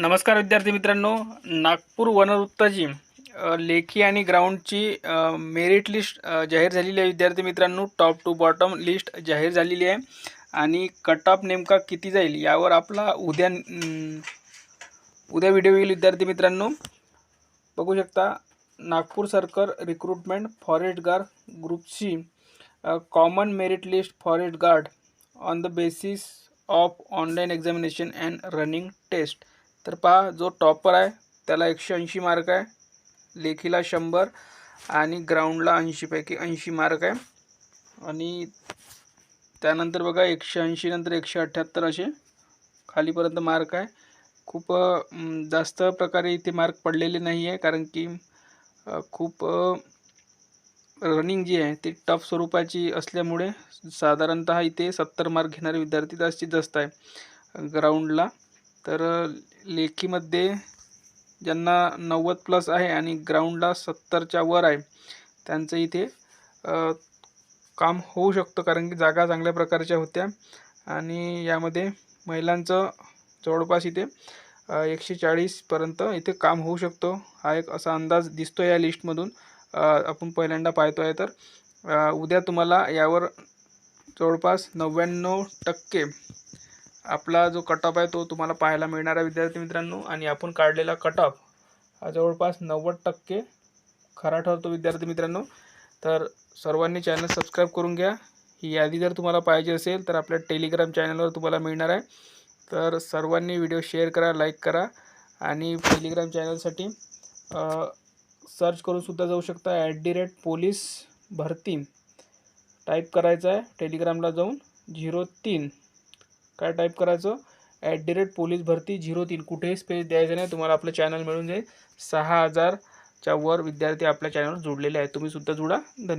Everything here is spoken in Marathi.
नमस्कार विद्यार्थी मित्रांनो नागपूर वनवृत्ताची लेखी आणि ग्राउंडची मेरिट लिस्ट जाहीर झालेली आहे. विद्यार्थी मित्रांनो टॉप टू बॉटम लिस्ट जाहीर झालेली आहे. आणि कट ऑफ नेमका किती जाईल यावर आपला उद्या उद्या व्हिडिओ येईल विद्यार्थी मित्रांनो. बघू शकता नागपूर सरकार recruitment forest guard ग्रुपची common merit list forest guard on the basis of online examination and running test तर पहा जो टॉपर आहे त्याला एकशे ऐंशी मार्क आहे. लेखीला शंभर आणि ग्राउंडला ऐंशीपैकी ऐंशी मार्क आहे. आणि त्यानंतर बघा एकशे ऐंशी नंतर एकशे अठ्ठ्याहत्तर असे खालीपर्यंत मार्क आहे. खूप जास्त प्रकारे इथे मार्क पडलेले नाही आहे कारण की खूप रनिंग जी आहे ती टफ स्वरूपाची असल्यामुळे साधारणतः इथे सत्तर मार्क घेणारे विद्यार्थी जास्तीत जास्त आहे ग्राउंडला तर लेखीमध्ये ज्यांना नव्वद प्लस आहे आणि ग्राउंडला सत्तरच्या वर आहे त्यांचं इथे काम होऊ शकतं कारण की जागा चांगल्या प्रकारच्या होत्या आणि यामध्ये महिलांचं जवळपास इथे एकशे चाळीसपर्यंत इथे काम होऊ शकतो. हा एक असा अंदाज दिसतो या लिस्टमधून. आपण पहिल्यांदा पाहतो आहे तर उद्या तुम्हाला यावर जवळपास नव्याण्णव टक्के आपला जो कट ऑफ आहे तो तुम्हाला पाहायला मिळणार आहे विद्यार्थी मित्रांनो. आणि आपण काढलेला कट ऑफ हा जवळपास नव्वद टक्के खरा ठरतो विद्यार्थी मित्रांनो. तर सर्वांनी चॅनल सबस्क्राईब करून घ्या. ही यादी जर तुम्हाला पाहिजे असेल तर आपल्या टेलिग्राम चॅनलवर तुम्हाला मिळणार आहे. तर सर्वांनी व्हिडिओ शेअर करा लाईक करा. आणि टेलिग्राम चॅनलसाठी सर्च करून सुद्धा जाऊ शकता. ॲट दी रेट पोलीस भरती. टाईप करायचं आहे टेलिग्रामला जाऊन. झिरो तीन. काय टाईप करायचं? ॲट दी रेट पोलीस भरती झिरो तीन. कुठेही स्पेस द्यायचं नाही. तुम्हाला आपलं चॅनल मिळून जाईल. सहा हजारच्या वर विद्यार्थी आपल्या चॅनलवर जोडलेले आहेत. तुम्हीसुद्धा जुडा. धन्यवाद.